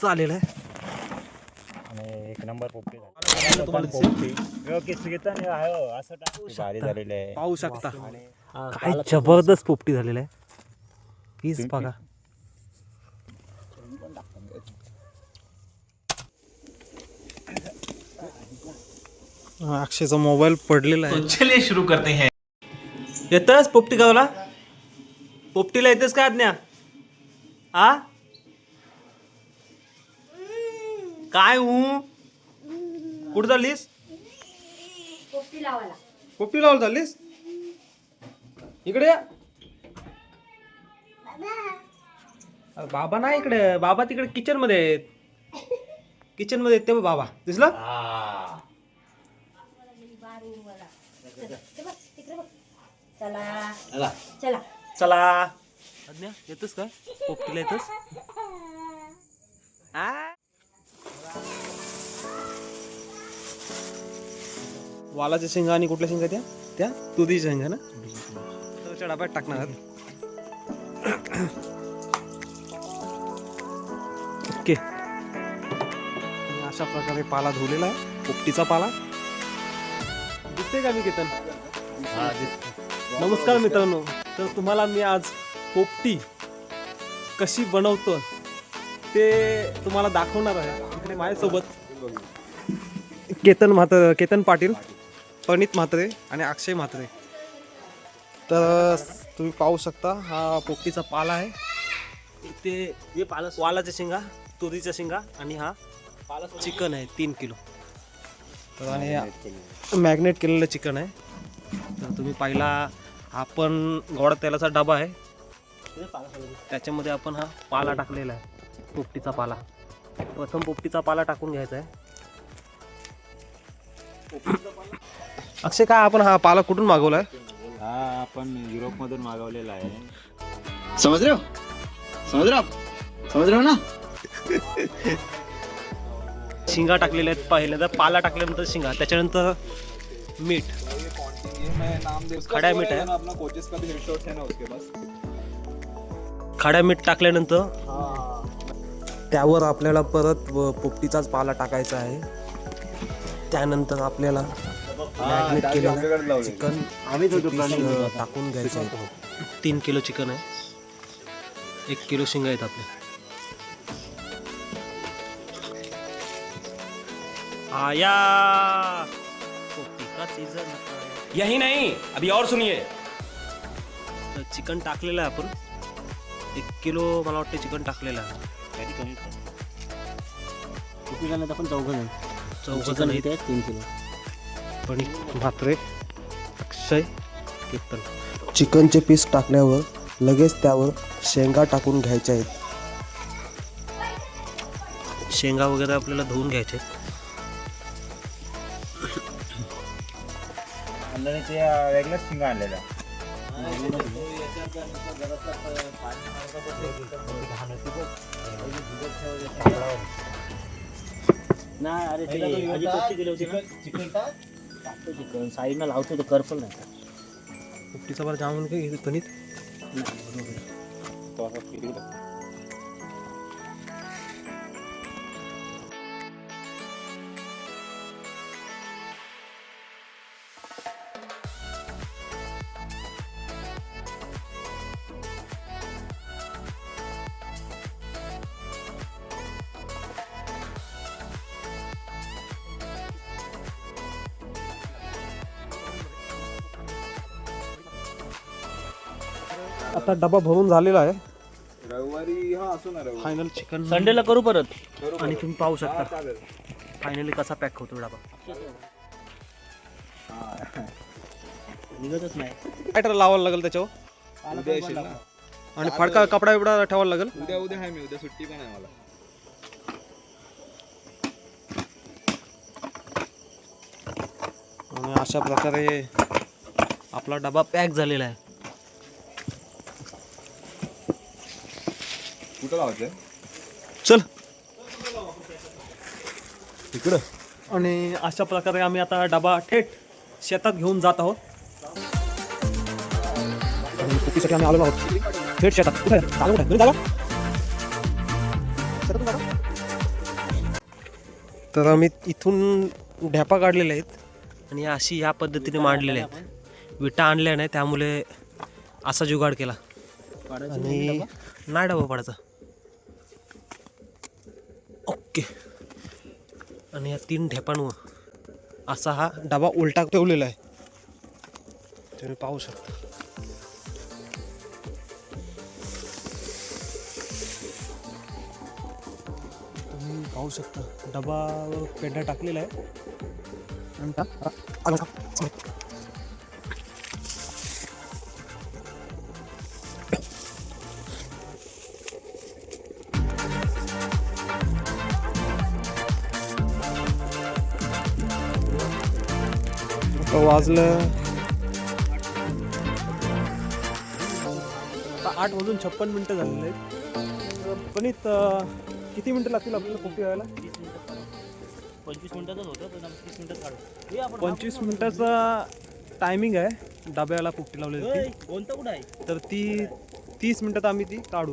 चालेल आहे. आणि एक नंबर पोपटी तुम्हाला झाली व्यवस्थित हो, असं टाक. भारी झालेलं आहे. पाहू शकता. काय जबरदस्त पोपटी झालेलं आहे. पीस बघा. अक्षयचा मोबाईल पडलेला आहे. चलिए शुरू करते हैं. येतच पोपटी गावला? पोपटीला येतेस का आज्ञा? आ? काय हू? कुठं चाललीस? पोपटी लावायला. पोपटी चाललीस? इकडे या. अरे बाबा नाही इकडे. बाबा तिकडे किचनमध्ये आहेत. किचनमध्ये आहेत ते बघ बाबा. दिसलं? चला. चला. चला. आज्ञा येतोस का पोपटीला येतोस? आ? वालाच्या शेंगा आणि कुठल्या शेंगा त्या? त्या दुधीच्या शेंगा ना? त्याच्या डब्यात टाकणार. ओके. अशा प्रकारे पाला धुवलेला आहे. पोपटीचा पाला. दिसते का मी केतन? नमस्कार मित्रांनो. तर तुम्हाला मी आज पोपटी कशी बनवतो ते तुम्हाला दाखवणार आहे. इकडे माझ्यासोबत. केतन म्हात्र केतन पाटील. प्रणित म्हात्रे आणि अक्षय म्हात्रे. तर तुम्ही पाहू शकता हा पोपटीचा पाला आहे. इथे हे पाला वालाच्या शेंगा तुरीच्या शेंगा आणि हा चिकन आहे तीन किलो. तर आणि मॅग्नेट केलेलं चिकन आहे. तर तुम्ही पाहिला हा पण गोडा तेलाचा डबा आहे. त्याच्यामध्ये आपण हा पाला टाकलेला आहे पोपटीचा पाला. प्रथम पोपटीचा पाला टाकून घ्यायचा आहे. अक्षय काय आपण हा पाला कुठून मागवलाय? हा आपण युरोप मधून मागवलेला आहे. समझ रहे हो समझ रहे हो आप समझ रहे हो ना? शिंगा टाकलेल्या आहेत पहिल्यांदा पाला टाकल्यानंतर शिंगा त्याच्यानंतर मीठ. खड्या मीठ आहे. अपना कोचेस का भी रिसोर्स ना उसके पास खड्या मीठ टाकल्यानंतर त्यावर आपल्याला परत पोपटीचाच पाला टाकायचा आहे. त्यानंतर आपल्याला मॅग्नेट केलेलं चिकन आम्ही तो टाकून घ्यायचं आहे तीन किलो चिकन आहे. एक किलो शिंगा आहेत आपल्या आया! पोपटी का सीझन यही नहीं अभी और सुनिए। तर चिकन टाकलेलं आहे आपण. एक किलो मला वाटतं चिकन टाकलेलं आहे. आपण चौघ चौघ जण आहेत. तीन किलो. पण म्हात्रे अक्षय कीर्तन. चिकनचे पीस टाकल्यावर लगेच त्यावर शेंगा टाकून घ्यायच्या आहेत. शेंगा वगैरे आपल्याला धुवून घ्यायचे. वेगळाच शिंगा आणलेला नाही अरे ते टाकतो चिकन साईडनं लावतो तो करपल नाही. पोपटीचा बरं जामून काही घेतो कणित आता डबा भरून झालेला आहे. रविवारी हा असो ना रविवारी. फायनल चिकन संडेला करू परत? आणि तुम्ही पाहू हा शकता. चालेल. फायनली कसा पॅक होतो डबा? निघतच नाही. लावायला लागेल त्याच्यावर? उद्या येशील ना? आणि फडका कपडा एवढा ठेवायला लागेल? उद्या उद्या आहे मी उद्या सुट्टी पण आहे मला. आणि अशा प्रकारे आपला डबा पॅक झालेला आहे. कुठं लावायचं चल. इकडं. आणि अशा प्रकारे आम्ही आता डबा थेट शेतात घेऊन जात आहोत. आणि कुकीसाठी आम्ही आलेलो आहोत. थेट शेतात. कुठे? जागा कुठे? जागा? तर आम्ही इथून ढ्यापा काढलेल्या आहेत आणि अशी या पद्धतीने मांडलेल्या आहेत. विटा आणल्या नाही त्यामुळे असा जुगाड केला. आणि नाही डबा पडायचा. ओके आणि या तीन ढेपांवर असा हा डबा उलटा ठेवलेला आहे तुम्ही पाहू शकता तुम्ही पाहू शकता डबावर पेढा टाकलेला आहे वाजलं. आता आठ वाजून छप्पन मिनटं झालेले आहेत. पण किती मिनटं लागतील आपल्याला पोपटी व्हायला पंचवीस मिनिटातच होतं पण तीस मिनिटात काढू. हे पंचवीस मिनिटाचा टायमिंग आहे. डब्याला पोपटी लावलेली. कोणतं कुठं आहे? तर ती तीस मिनिटात आम्ही ती काढू.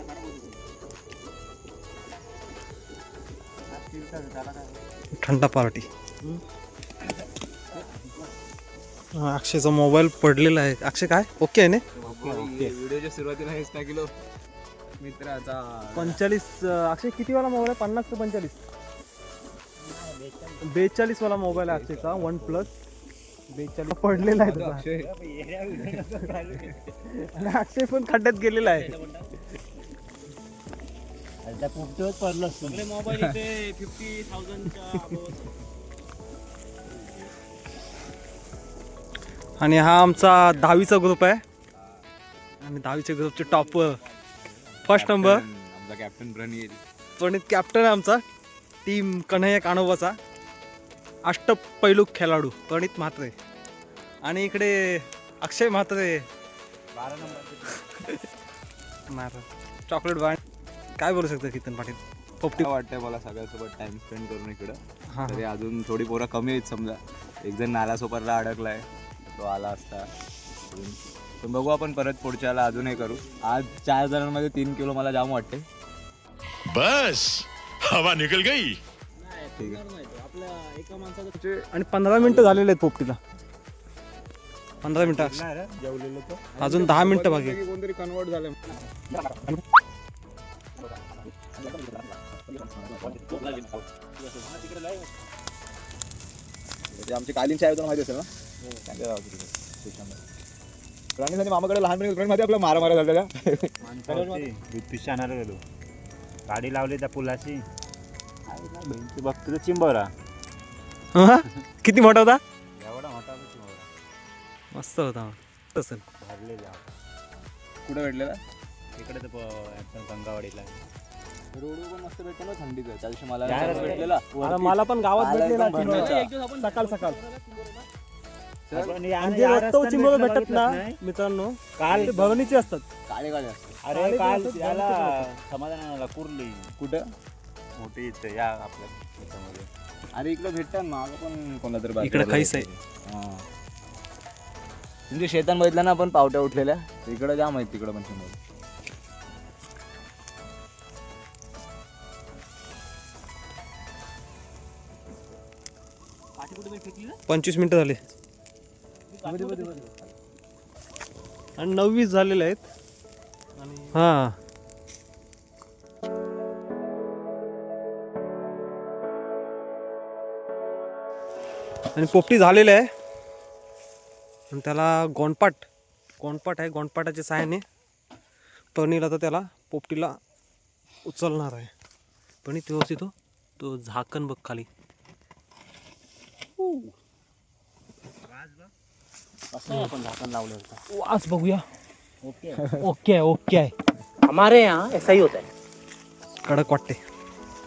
होतो थंडा पार्टी. अक्षयचा मोबाईल पडलेला आहे. अक्षय काय? ओके आहे ना? व्हिडिओच्या सुरुवातीला हेच टाकलो. मित्राचा पंचेचाळीस अक्षय किती वाला मोबाईल आहे? पन्नास का पंचेचाळीस? बेचाळीस वाला मोबाईल आहे अक्षयचा वन प्लस. बेचाळीस पडलेला आहे अक्षय पण खड्ड्यात गेलेला आहे. त्या पोपटीवर पडलं सगळे मोबाईल इथे फिफ्टी थाउजंडच्या आणि हा आमचा दहावीचा ग्रुप आहे. आणि दहावीच्या ग्रुपचे टॉप फर्स्ट नंबर आमचा कॅप्टन प्रणील प्रणित कॅप्टन आहे आमचा. टीम कन्हैया कानोबाचा अष्टपैलू खेळाडू प्रणित म्हात्रे. आणि इकडे अक्षय म्हात्रे. मार. चॉकलेट बाय काय बोलू शकतो कितन पाटील पोपटी वाटतंय मला सगळ्यासोबत टाइम स्पेंड करून इकडं? हां तरी अजून थोडी पोरं कमी आहेत समजा. एक जण नालासोपरला अडकलाय तो आला असता. अजून. पण बघू आपण परत पुढच्याला अजूनही करू. आज चार जणांमध्ये तीन किलो मला जाम वाटते बस! हवा निकल गई. ठीक आहे. आणि पंधरा मिनिटं झालेले आहेत पोपटीला पंधरा मिनिटं. अजून दहा मिनिटं बाकी. कोणतरी कन्वर्ट झालं आमची कालीन चाय तुला माहिती असेल ना? त्यांच्या गावाची तिथे, स्टेशनला. प्राणी आणि मामाकडे लहानपणी माहिती आपला मारा मारा झालेला पिशा आणणार गेलो गाडी लावली त्या पुलाची बघतो तो चिंबवरा? किती मोठा होता? एवढा मोठा चिंबवरा मस्त होता तसं भरलेला कुठे भेटलेला? इकडे तर गंगावाडीला. रोड पण मस्त भेटतो ना थंडीचं. त्या दिवशी मला काय रे? भेटलेला. अरे मला पण गावात आला भेटलेला एकदम चिंबोरा. भरलेला. एक दिवस आपण सकाळ. सकाळ आपण या- आणि जे या रस्त्यावर रस्त्याने चिंबोरे भेटलं भेटतात ना नाही. मित्रांनो काल ते भगणीचे असतात. काळे काळे असतात. अरे काल याला समाधानाला कुर्ली. कुठं? मोठी इथं या आपल्या याच्यामध्ये. अरे इकडं भेटतात मागं पण कोणा तरी इकडं काहीच आहे. तुमच्या शेतान बघितलं ना आपण पावट्या उठलेल्या. इकडं जाम आहेत तिकडं पण समोर पंचवीस मिनिटं झाले. आणि नववीस झालेले आहेत. हा. आणि पोपटी झालेली आहे. आणि त्याला गोंडपाट गोंडपाट आहे गोंडपाटाच्या सहाय्याने पनीर आता त्याला पोपटीला उचलणार आहे. पण व्यवस्थित हो. तो झाकण बघ खाली. कसं आहे आपण झाकण लावलं होतं. वास बघूया. ओके. ओके ओके हमारे यहाँ ऐसा ही होता है. कडक वाटते.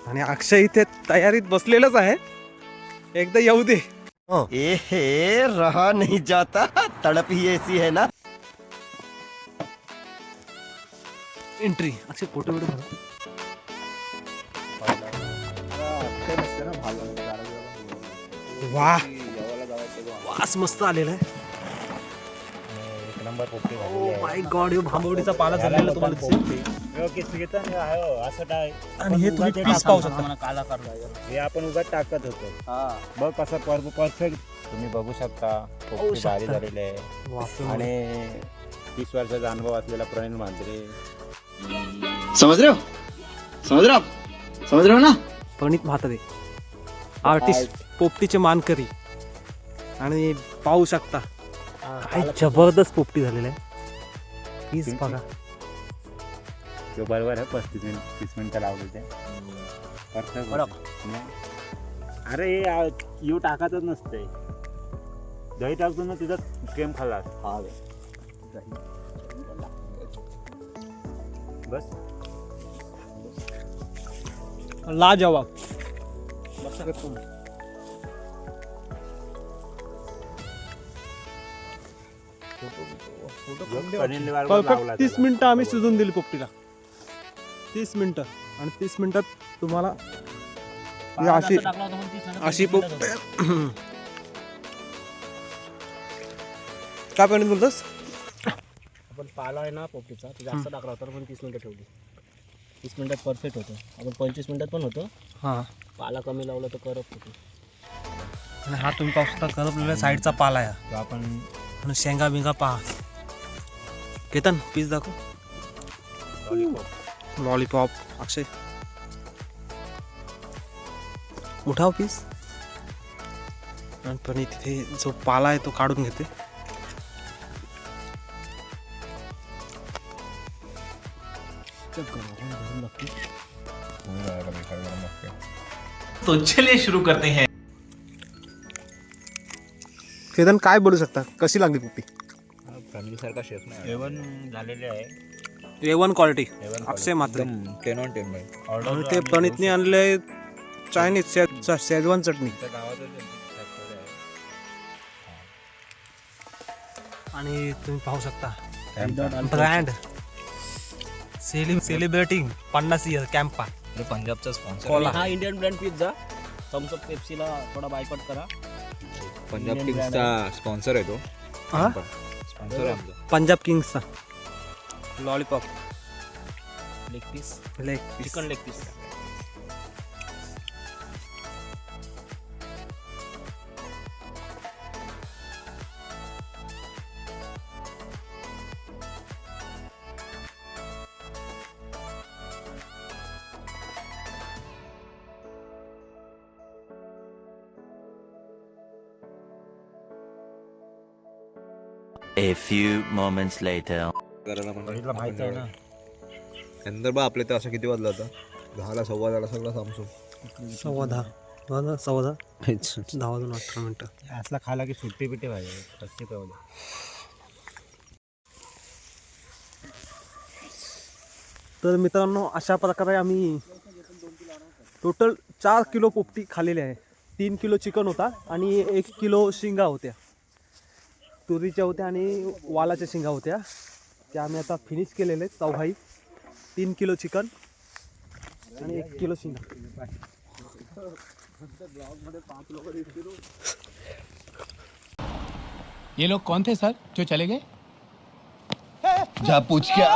आणि अक्षय इथे तयारीत बसलेलंच आहे. एकदा येऊ दे. ए रहा नहीं जाता. तड़प ही ऐसी है ना. एंट्री अक्षय फोटो बिटो वा वास मस्त आलेला आहे. एक नंबर पोपटी ओ माय गॉड यो भांबवडीचा पाला झालेला तुम्हाला दिसेल. असं काय आणि हे तुम्ही पीस पाहू शकता. काला करला हे आपण उगाच टाकत होतो. बघ कसं पर परफेक्ट तुम्ही बघू शकता पोपटी शकता. भारी झालेले आहे. आणि तीस वर्षाचा अनुभव असलेला प्रवीण मांजरे समझ रहे हो? समझ रहे हो आप? समझ रहे हो ना? प्रणित म्हातारे. आर्टिस्ट पोपटीचे मानकरी. आणि पाहू शकता. काय जबरदस्त पोपटी झालेला आहे. पीस बघा. तो बरोबर आहे पस्तीस मिनिट तीस मिनिटं लावले ते परफेक्ट अरे हे आ- यू टाकायचंच नसते दही टाकतो ना तिथं क्रेम खाल्लास बस. लाजवाब. पनीरने परफेक्ट तीस. मिनिटं आम्ही शिजून दिली पोपटीला. तीस मिनिटं. आणि तीस मिनिटात तुम्हाला ही अशी अशी पोपट. काय पण बोलतोस? आपण पाला आहे ना पोपटीचा तो जास्त टाकला होता पण तीस मिनिटं ठेवली. तीस मिनिटात परफेक्ट होतं. आपण पंचवीस मिनिटात पण होतं. हां. पाला कमी लावला तर करप होतो. आणि हा तुम्ही पाहू शकता करपलेल्या साईडचा पाला आहे. तो आपण आणि शेंगा बिंगा पहा केतन पीस दाखव लॉलीपॉप अक्षय उठाव पीस पण तिथे जो पाला आहे तो काढून घेते तो चलिए शुरू करते हैं। केतन काय बोलू शकता? कशी लागली पुपी फॅमिलीसारखा शेफ नाही जेवण झालेले आहे. ए वन क्वालिटी A1 अक्षय मात्र टेन ऑन टेन आणि ते प्रणितने आणले चायनीज शेज शेजवान चटणी. आणि तुम्ही पाहू शकता. ब्रँड सेलिम सेलिब्रेटिंग पन्नास इयर कॅम्पा पंजाबचा स्पॉन्सर कोला. हा Indian brand pizza Thums Up पेप्सीला थोडा बायकॉट करा. पंजाब किंग्सचा स्पॉन्सर आहे. तो. हा? स्पॉन्सर आहे आमचा. Punjab किंग्सचा. Lollipop leg piece leg chicken leg piece A few moments later. करायला माहिती आहे ना. नंतर बा आपले तर असं किती वाजलं होतं दहाला सव्वा दहाला सगळं सामसून सव्वा दहा. दहा दहा, सव्वा दहा? दहा वाजून अठरा मिनटं. असला खाला की सुट्टी पिट्टी पाहिजे. कच्ची पाहिजे? तर मित्रांनो अशा प्रकारे आम्ही टोटल चार किलो पोपटी खाल्लेली आहे. तीन किलो चिकन होता आणि एक किलो शिंगा होत्या. तुरीच्या होत्या आणि वालाच्या शिंगा होत्या. त्या आम्ही आता फिनिश केलेले आहेत. चौघाई तीन किलो चिकन आणि एक किलो शिंगा. ये लोग कौन थे सर? जो चले गए? जा पूछ क्या